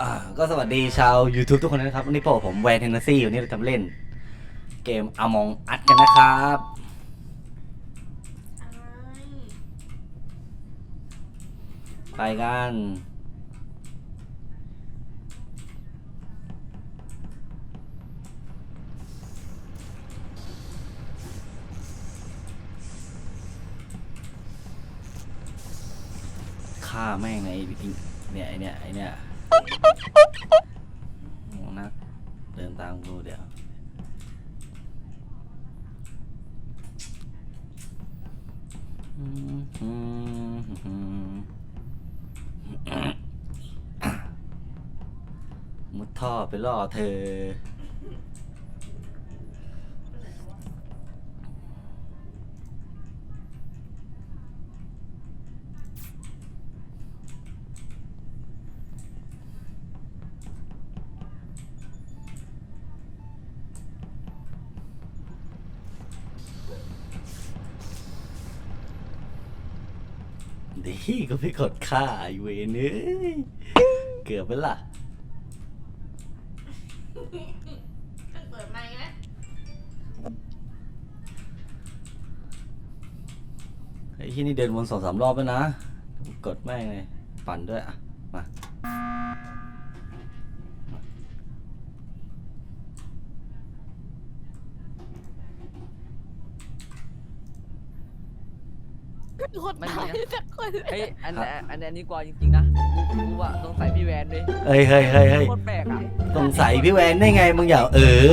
อ่าก็สวัสดีชาว YouTube ทุกคนนะครับ วันนี้พบกับผมแวนเทนเนสซี่วันนี้เราจะมาเล่น เกม Among Us กันนะครับ ไปกัน ฆ่าแม่งในไอ้เนี่ยไอเนี่ยไอเนี่ย โง่นักเดินตามกูเดี๋ยว มุดท่อไปล่อเธอ ก็ไปกดค่าไอเวนเอ้ยเกือบไปละเปิดไมค์ไหมไอ้ที่นี่เดินวนสองสามรอบแล้วนะ กดแม่งเลย ปั่นด้วยอะ มา คนไม่มีตายนะสักคนเฮ้ยอันครับอันอันนี้กว่าจริงๆนะกูกูว่าสงสัยพี่แวนด้วยเฮ้ยเฮ้ยเฮ้ยเฮ้ยโคตรแปลกอะสงสัยพี่แวนได้ไงมึงอย่าเออ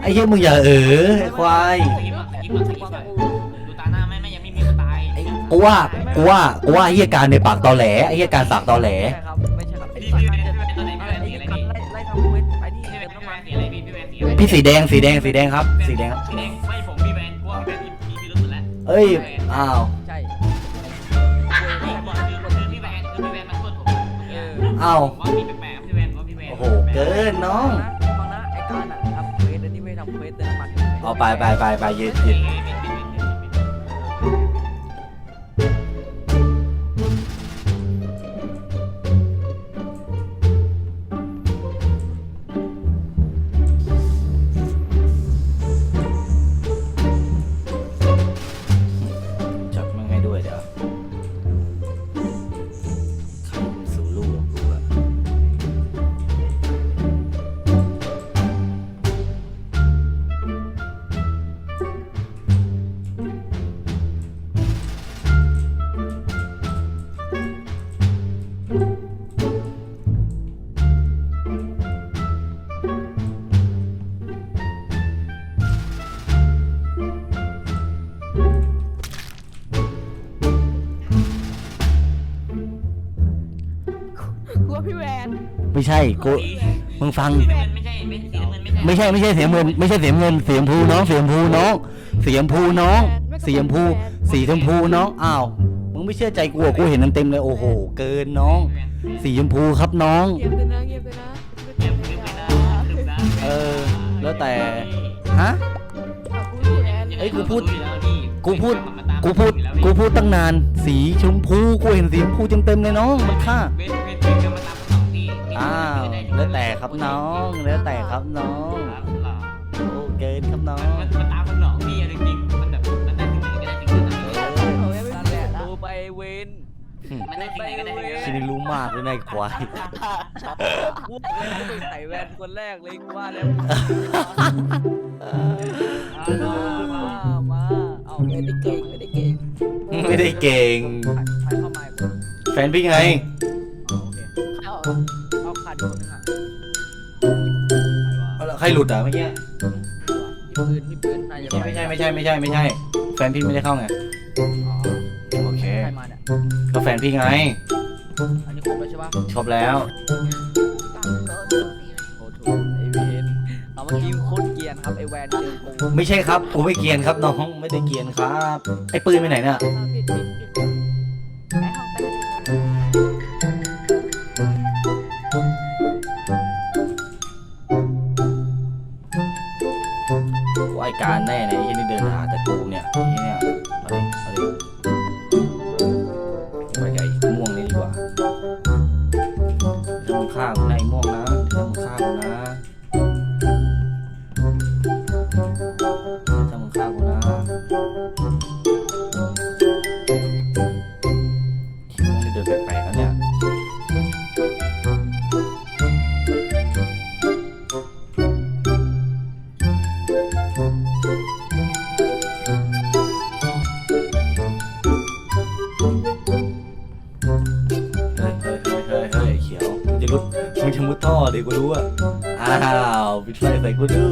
ไอ้เหี้ยมึงอย่าเออไอ้ควายสกิปก่อนสกิปก่อนสกิปก่อนดูตาหน้าแม่แม่ยังไม่มีคนตายไอ้กูว่ากูว่ากูว่าไอ้เหี้ยการในปากตอแหลไอ้เหี้ยการปากตอแหลไม่ใช่ครับไม่ใช่ครับไอ้พี่สัตพี่ว์แวนพี่แวนตัวไหนพี่แวนไอ้สีอะไรกัพี่นไล่ไล่ทำเวทไปที่พี่แวเตินมพี่น้ำแวมันนสีอะไรพี่พี่แวนสีอะไรพี่สีแดงสีแดงสีแดงครับ สีแดงครับสีแดงไม่ผมพี่แวนกูว่าพี่แวนพี่พี่รู้สุดแล้วเอ้ยอ้าว เอออ้าวว่าพี่แปลกๆพี่แวนว่าพี่แวนโอ้โห เกินน้อง ฟังนะไอ้การอะทำเวทอันนี้ไม่ทำเวทเติมน้ำมัน เอาไปไปไปไปยืดยืดจับ กลัวพี่แวนไม่ใช่กูมึงฟังพี่แวนไม่ใช่ไม่ใช่เงินไม่ใช่ไม่ใช่ไม่ใช่เสียงเงินไม่ใช่เสียงเงินเสียงภูน้องเสียงภูน้องเสียงภูน้องเสียงภูสีชมพูน้องอ้าวมึงไม่เชื่อใจกูอะกูเห็นเต็มๆเลยโอ้โห เกินน้อง สีชมพูครับน้อง เงียบเลยนะเงียบเลยนะเก็บเก็บไปนะเก็บนะเออ แล้วแต่ฮะขอบคุณพี่แวนเอ้ยกูพูดกูพูดกูพูดกูพูดตั้งนาน สีชมพูกูเห็นสีชมพูเต็มๆเลยน้องมันค่า อ้าวแล้วแต่ครับน้องแล้วแต่ครับน้องครับหรอโอ้เกินครับน้องมันมันตามคนหนองพี่จริงๆมันแบบมันได้ถึงไหนก็ได้ถึงนั้นโอ้ยไม่นั่นมีแหละแล้วดูไปเวนมันได้ถึงไหนก็ได้ถึงนั้นชินี่รู้มากเลยนายควายกูบอกเลยกูใส่แวนคนแรกเลยกูว่าแล้วมามาเอาไม่ได้เก่งไม่ได้เก่งไม่ได้เก่ง ใครเข้ามาอีกคนแฟนพี่ไงอ๋อโอเค เอาเอาขาดอีก คนนึงอะใครหลุดอะเมื่อกี้มีปืนมีปืนน่าจะไม่ใช่ไม่ใช่ไม่ใช่ไม่ใช่ แฟนพี่ไม่ได้เข้าไงอ๋อโอเค ใครมาเนี่ย ก็แฟนพี่ไง อันนี้ครบแล้วใช่ปะชอบแล้วตามโต๊ะดูสิโอ้ถูกไอเวนเอาเมื่อกี้โคตรเกรียนครับไอแวนเจอกูไม่ใช่ครับกูไม่เกรียนครับน้องไม่ได้เกรียนครับ ไอ้ปืนไปไหนเนี่ยเอาปิดปิดปิด ดินแปลกๆนะเนี่ยเฮ้ยเฮ้ยเฮ้ยเฮ้ยเขียวมึงจะมุดมึงจะมุดท่อดิกูรู้อะ อ้าวปิดไฟใส่กูด้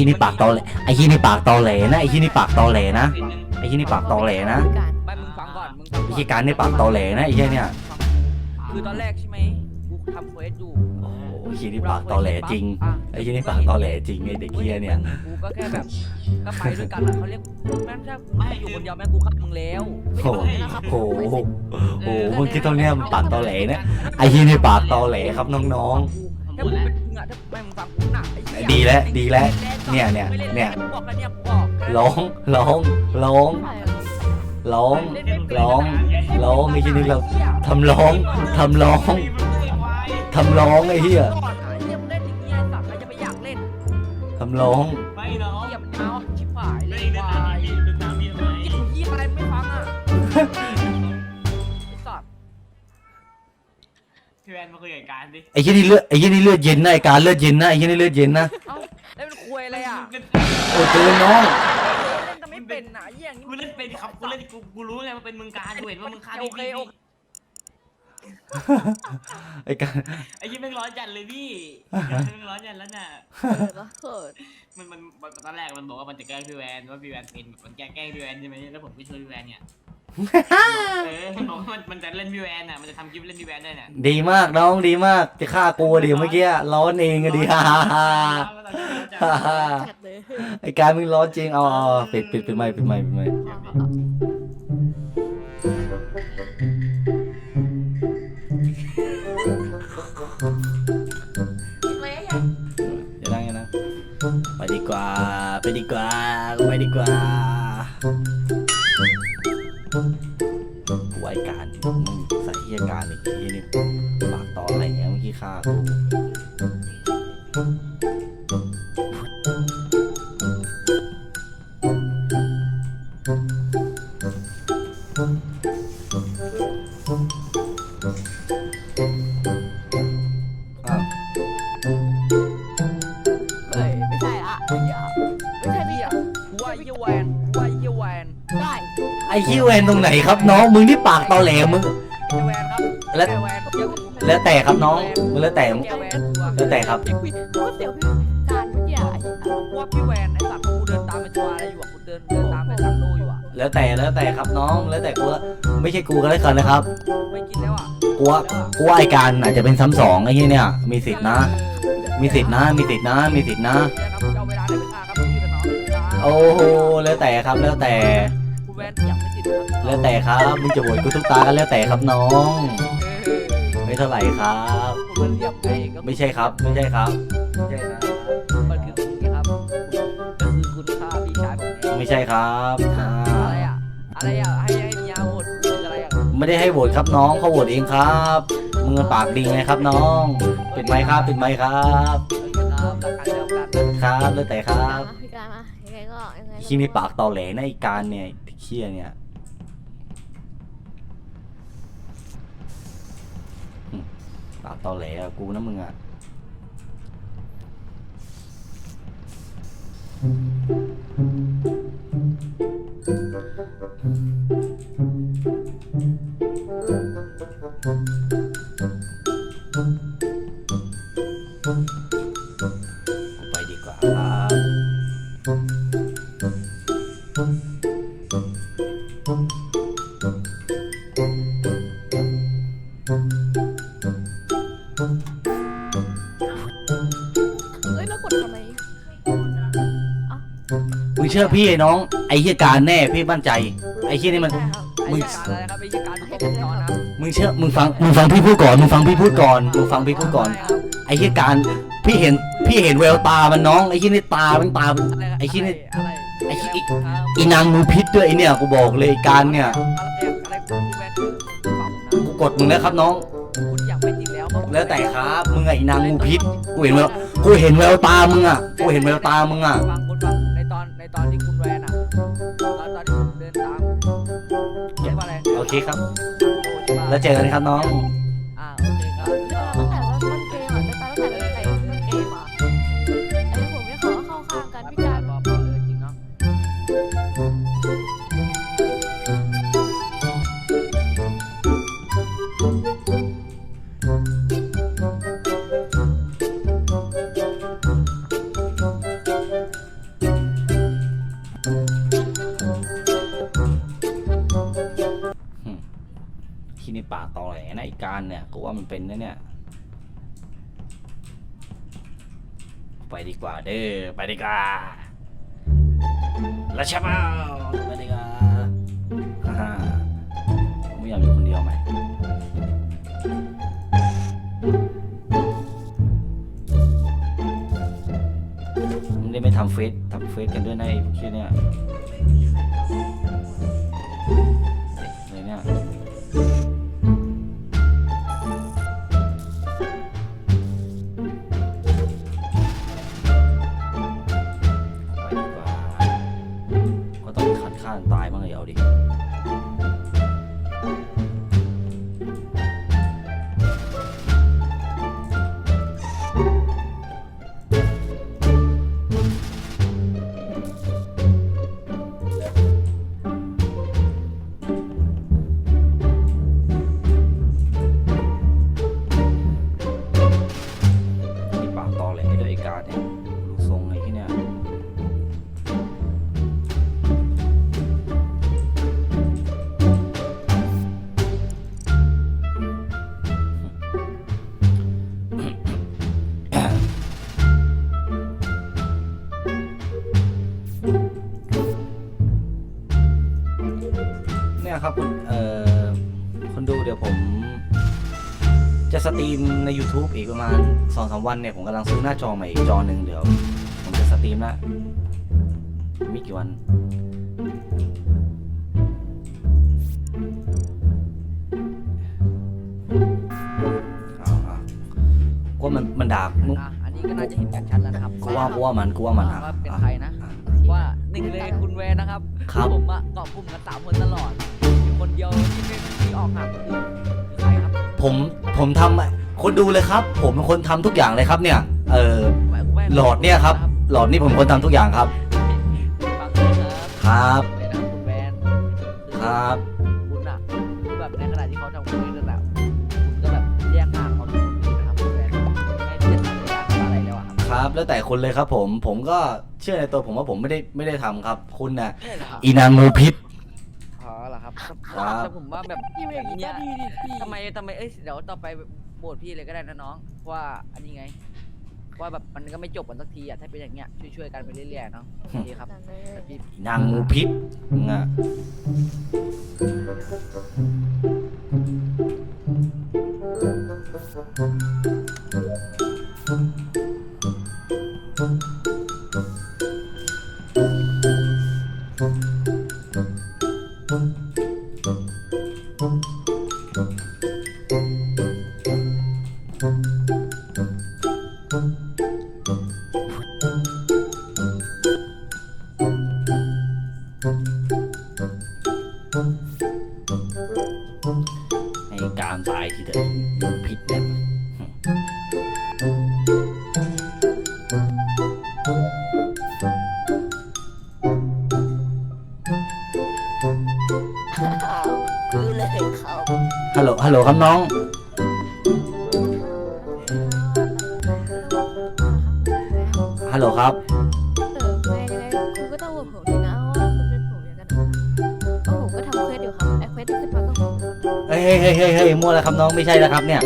อะไรอะไอ้ที่นี่ปากตอแหลไอ้ที่นี่ปากตอแหลนะไอ้ที่นี่ปากตอแหลนะสิ่งหนึ่งไอ้ที่นี่ปากตอแหลนะการไม่มึงฟังก่อนมึงฟังไอ้ก่อนที่การนี่ปากตอแหลนะไอ้เหี้ยเนี่ยคือตอนแรกใช่ไหมกูทำเควสอยู่โอ้โหไอ้ที่นี่ปากตอแหลจริงอะไอ้ที่นี่ปากตอแหลจริงไอ้เด็กเหี้ยเนี่ยกูก็แค่แบบก็ไปด้วยกันอะเขาเรียกแม่งถ้ากูไม่อยู่คนเดียวแม่งกูฆ่ามึงแล้วโอ้โหโอ้โหโอ้โหมึงคิดตรงเนี้ยมันปากตอแหลเนี่ยไอ้ที่นี่ปากตอแหลครับน้อง ถ้ามึงเป็นมึงอะถ้าไม่มึงฟังกูหนักไอ้ๆเหี้ยดีแล้วดีแล้วเนี่ยเนี่ยไม่ล่เนี่ยกูบอกแล้วเนี่ยกูบอกแค่นั้นร้องร้องร้องร้องร้องร้องไอ้ที่นี่เราทำร้องทำร้องทำร้องไอ้เหี้ยก่อนอะไอ้เหี้ยมึงเล่นอย่างเงี้ยสัตว์ใครจะไปอยากเล่นทำร้องไม่เนาะเหยียบเท้าชิบหายเลไม่ยเดินวาตามยพี่เดินตามพี่ทำไม กินยี่อะไรไม่ฟังอะ นมาคุยกับการดิไอ้ที่นี่เลือดไอ้ที่นี่เลือดเย็นนะไอ้การเลือดเย็นนะไอ้ที่นี่เลือดเย็นนะเอ้าแล้วเป็นคุยอะไรอะโอ้เจอน้องเล่นก็ไม่เป็นนะไอ้เหี้ยอย่างนี้กูเล่นเป็นครับกูเล่นกูกูรู้ไงมันเป็นมึงการกูเห็นว่ามึงฆ่าโอพี่เคพี่โอเคไอ้การไอ้ยี่แม่งร้อนจัดเลยพี่แม่งร้อนจัดแล้วน่ะเออก็เขินมันมันมันตอนแรกมันบอกว่ามันจะแกล้งพี่แวนว่าพี่แวนเป็นมันแกล้งแกล้งพี่แวนใช่ไหมแล้วผมไปช่วยพี่แวนเนี่ย เออมันบอกว่ามันมันจะเล่นพี่แวนอะ มันจะทำคลิปเล่นพี่แวนได้เนี่ยดีมากน้องดีมาก จะฆ่ากูดิเมื่อกี้ร้อนเองอะดิฮ่าฮ่าฮ่าฮ่าฮ่าจัดเลยไอ้การมึงร้อนจริงเอาเอาเอาปิดปิดปิดไมค์ปิดไมค์ปิดไมค์ไม่อยากอย่านั่งอย่านั่งไปดีกว่าไปดีกว่าไปดีกว่า งี้ยเมื่อกี้ฆ่ากูอ้าวเฮ้ยไม่ใช่ละไม่ใช่ไม่ใช่พี่เหี้ยกูว่าไอ้เหี้ยแวนกูว่าไอ้เหี้ยแวน ได้ ไอ้คิวแวนตรงไหนครับ น้องมึงที่ปากตอแหลมึง แล้วแต่ครับน้องแล้วแต่ไอ้แวนกูอะแล้วแต่ครับ ไอ้คุยกูก็เสียวพี่การเมื่อกี้อะไอ้กูว่าพี่แวนไอ้สัตว์กูเดินตามไปตัวอะไรอยู่อะกูเดินเดินตามไปทางโลอยู่อะแล้วแต่แล้วแต่ครับน้อง แล้วแต่กูละไม่ใช่กูก็แล้วกันนะครับไม่กินแล้วอะกูว่ากูว่าไอ้การอาจจะเป็นซ้ำสองไอ้ที่เนี่ย มีสิทธินะ มีสิทธินะ มีสิทธินะ มีสิทธินะเดี๋ยวครับจะเอาเวลาไหนไปฆ่าครับคุยกับน้องกูครับโอ้โหแล้วแต่ครับแล้วแต่ คุณแวนอยากไม่ติดครับ แล้วแต่ครับมึงจะโหวตกูทุกตากันแล้วแต่ครับน้องเออ ไม่เท่าไหร่ครับคุณแวนเรียบไงก็ไม่ใช่ครับ ไม่ใช่ครับ ไม่ใช่นะมันคือคุณไงครับก็คือคุณฆ่าพี่ชายผมไงไม่ใช่ครับอ่าอะไรอะอะไรอะให้ให้เมียโหวตคืออะไรอะไม่ได้ให้โหวตครับน้องเขาโหวตเองครับมึงปากดีไงครับน้องปิดไมค์ครับปิดไมค์ครับโอเคครับหลักการเดียวกันนะครับแล้วแต่ครับพี่การมายังไงก็ยังไงขี้นี่ปากตอแหลนะไอีการเนี่ยไอ้เขี้ยเนี่ย ปากตอแหลกูนะมึงอะอืม เอ้ยแล้วกดทำไมมึงเชื่อพี่ไอ้น้อง ไอ้เฮียการแน่พี่มั่นใจ ไอ้เฮียนี่มันใช่ครับไอ้มึงการอะไรครับไอ้การที่ผมนอนนะครับมึงเชื่อ มึงฟัง มึงฟังพี่พูดก่อน มึงฟังพี่พูดก่อน มึงฟังพี่พูดก่อนใช่ครับไอ้เฮียการ พี่เห็น พี่เห็นแววตามันน้อง ไอ้เฮียนี่ตามันตามันอะไรไอ้ขี้นี่ อะไรไอ้ขี้ครับอีนางงูพิษด้วยไอ้เนี่ยกูบอกเลยไอ้การเนี่ย อะไรอะไรคุณพี่แมนฟังผมนะกูกดมึงแล้วครับน้อง คุณอยากไม่ติดแล้วครับผมแล้วแต่ครับ มึงไงอีนางงูพิษกูเห็นแวว กูเห็นแววตามึงอะ กูเห็นแววตามึงอะ ฟังคุณฟังในตอนในตอนที่คุณแวนอะตอนตอนที่ผมเดินตามเรียกว่าอะไรโอเคครับใช่ปะแล้วเจอกันครับน้อง ไปดีกว่าเด้อไปดีกว่าแล้วใช่เปล่าไปดีกว่าฮ่าฮ่าไม่อยากอยู่คนเดียวไหมมันได้ไม่ทำเฟซทำเฟซกันด้วยนะไอ้พวกเชี่ยเนี่ย นี่ยครับคุณเอ่อคนดูเดี๋ยวผม จะสตรีมใน YouTube อีกประมาณสองสามวันเนี่ย ผมกำลังซื้อหน้าจอใหม่อีกจอหนึ่งเดี๋ยว ผมจะสตรีมละไมีกี่วันเอาเอากูว่ามันมันด่ามึงอะอันนี้ก็น่าจะเห็นกันชัดแล้วนะครับกูว่ากูว่ามันกูว่ามันอะว่าเป็นอะใครนะว่าหนึ่งเลยคุณแวนนะครับครับ ผมอะเกาะกลุ่มกันสามคนตลอดมีคนเดียวที่ไม่ที่ออกห่างคนอื่นคือใครครับผมผมทำคนดูเลยครับ ผมเป็นคนทำทุกอย่างเลยครับเนี่ย เออแวนแวนหลอดเนี่ยครับ หลอดนี่ผมเป็นคนทำทุกอย่างครับ ฟังเลยครับครับเลยนะคุณแวนครับ คุณอะคือแบบในขณะที่เขาทำคุยกันแบบคุณก็แบบแยกห่างเขาจากคนอื่นนะครับคุณแวนไม่ได้ทำงานอะไรแล้วอะครับครับ แล้วแต่คนเลยครับผมผมก็เชื่อในตัวผมว่าผมไม่ได้ไม่ได้ทำครับ คุณน่ะ ใช่เหรอครับอีนางงูพิษอ๋อเหรอ ครับครับ แต่ผมว่าแบบพี่เวอย่างก็เนี้ยดีดิพี่ทำไมทำไมเอ้ยเดี๋ยวต่อไปโบสพี่เลยก็ได้นะน้องว่าอันนี้ไง ว่าแบบมันก็ไม่จบกันสักทีอะถ้าเป็นอย่างเงี้ยช่วยๆกันไปเรื่อยๆเนาะโอเคครับนั่นเลยพี่อีนางงูพิษมึงอะ ฮัลโหล ฮัลโหลครับน้อง ฮัลโหลครับ เออไม่ยังไงคุณก็ต้องโหวตผมสินะว่าคุณเป็นผมอย่างนั้นนะเพราะผมก็ทำเควสอยู่ครับไอ้เควสที่ขึ้นมาก็ผมเฮ้ยเฮ้ยเฮ้ยเฮ้ยเฮ้ยมั่วแล้วครับน้องไม่ใช่แล้วครับเนี่ย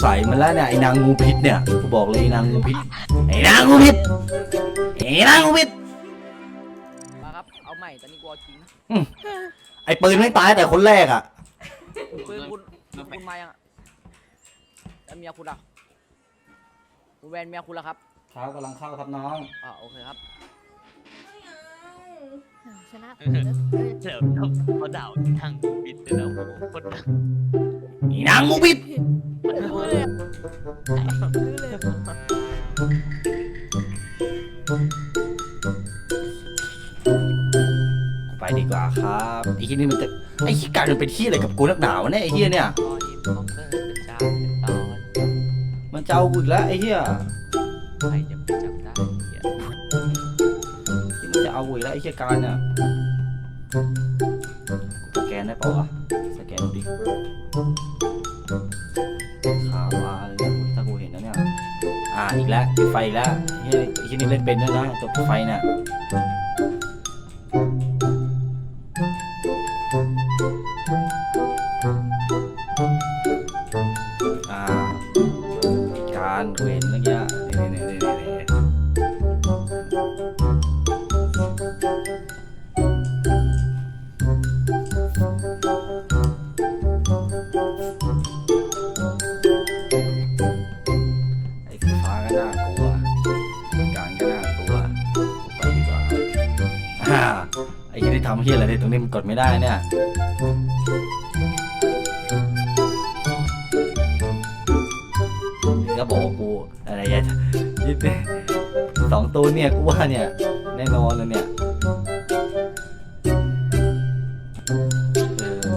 สงสัยมันแล้วเนี่ยไอ้นางงูพิษเนี่ยกูบอกเลยไอ้นางงูพิษไอ้นางงูพิษไอ้นางงูพิษมาครับ เอาใหม่ตอนนี้กูเอาจริงนะไอ้ปืนไม่ตายแต่คนแรกอะปืนคุณคุณมายังอะแล้วเมียคุณอะคุณแวนเมียคุณละครับครับกำลังเข้าครับน้อง อ่าโอเคครับ ชนะเดี๋ยวเขาด่าทางบิดเลยนะโอ้โหคน ไอ้นางงูพิษ รู้เลยรู้เลยไปดีกว่าครับไอ้ที่นี่มันจะไอ้ที่การมันเป็นที่อะไรกับกูนักหนาวะเนี่ยไอ้เฮียเนี่ย ตอนนี้ต้องเกิดเป็นดาวเป็นตอนมันจะเอากูอีกแล้วไอ้เฮียใครจะไปจำได้เนี่ยที่มันจะเอากูอีกแล้วไอ้เฮียการเนี่ยสแกนได้เปล่าวะ ปิดไฟอีกแล้วเฮียไอ้ที่นี่เล่นเป็นด้วยนะตัวปิดไฟน่ะ ย่ายึดเนี่ยสองตัวเนี่ยกูว่าเนี่ยแน่นอนเลยเนี่ยเออ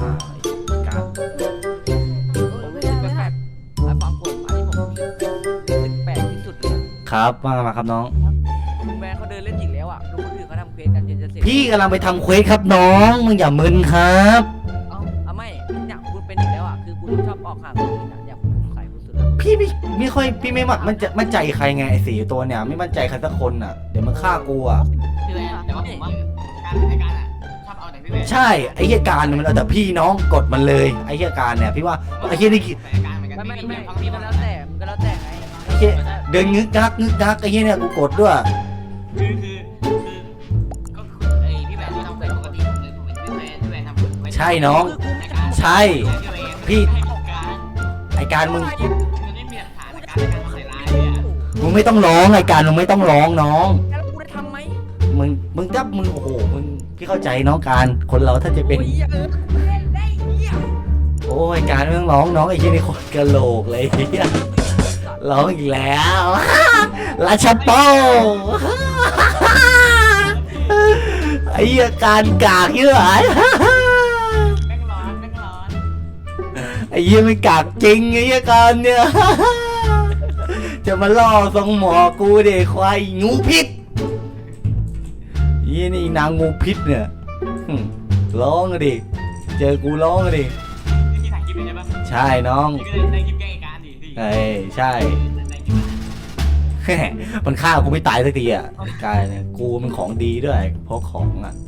อ่าไอ้การโอ้ยไม่ได้ไม่ได้แล้วฟังผมอันนี้ผมรู้สึกแปลกที่สุดเลยอะครับมามาครับน้องคุณแวนเขาเดินเล่นอีกแล้วอะดูคนอื่นเขาทำเควสกันจนจะเสร็จพี่กำลังไปทำเควสครับน้องมึงอย่ามึนครับ ค่อยพี่ไม่มั่นมันจะมั่นใจใครไงไอ้สี่ตัวเนี่ย ไม่มั่นใจใครสักคนอะเดี๋ยวมันฆ่ากูอะพี่แวนแต่ว่าผมว่าการไอ้การอะชอบเอาแต่พี่แวนใช่ไอ้เหี้ยการมันเอาแต่พี่น้องกดมันเลยไอ้เหี้ยการเนี่ยพี่ว่าไอ้เหี้ยนี่แต่ไอ้การเหมือนกันไม่ไม่พี่ไม่ฟังพี่พี่มัมันนแล้วแต่มันก็แล้วแต่ไงไอ้เหี้ยเดินงึกงักงึกงักไอ้เหี้ยเนี่ยกูกดด้วยคือคือคือก็คือไอ้พี่แวนที่ทำเควสปกติผมเลยผมเห็นพี่แวนพี่แวนทำเควสใช่น้องไอ้การใช่พี่ให้การไอ้การมึง มึงไม่ต้องร้องไอ้การมึงไม่ต้องร้องน้อง แล้วกูได้ทำไหมมึงมึงจับมึงโอ้โหมึงพี่เข้าใจน้องการคนเราถ้าจะเป็น โอ้ยเออเล่นได้เหี้ยโอ้ยการไม่ต้องร้องน้องไอ้เหี้ยนี่โคตรกะโหลกเลยไอ้เหี้ยร้องอีกแล้วราชโปไอ้เหี้ยการกากเยอะไอ้แม่งร้อนแม่งร้อน ไอ้เหี้ยไม่กากจริงไอ้เหี้ยการเนี่ย จะมาล่อทรงหมอกูเด็กควายงูพิษยี่นี่นางงูพิษเนี่ยหึร้องอะดิเจอกูร้องอะดินี่พี่ถ่ายคลิปเลยใช่ปะใช่น้องพี่ก็เลยได้คลิปแกล้งไอ้การดิพี่เอ้ยใช่ได้คลิปมามันฆ่ากูไม่ตายสักทีอะกายเนี่ยกูมันของดีด้วยเพราะของอะเ